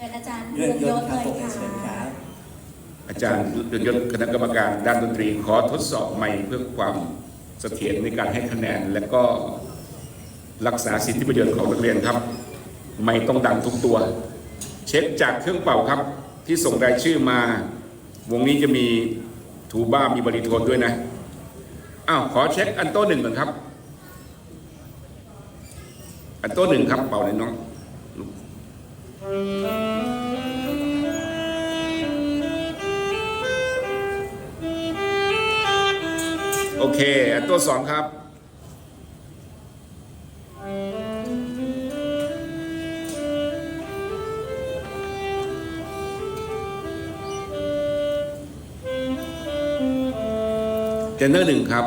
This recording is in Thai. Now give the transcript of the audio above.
เรืองยศครับผมเรืองยศเลยค่ะเชิญครับ อาจารย์เรืองยศคณะกรรมการด้านดนตรีขอทดสอบไมค์เพื่อความเสถียรในการให้คะแนน และก็รักษาสิทธิประโยชน์ของนักเรียนครับ ไม่ต้องดังทุกตัว เช็คจากเครื่องเป่าครับ ที่ส่งรายชื่อมา วงนี้จะมีทูบ้ามีบริโทนด้วยนะอ้าวขอเช็คอันโต้หนึ่งก่อนครับ อันโต้หนึ่งครับเป่าเลยน้อง โอเค อันตัวสองครับ เทนเนอร์หนึ่งครับ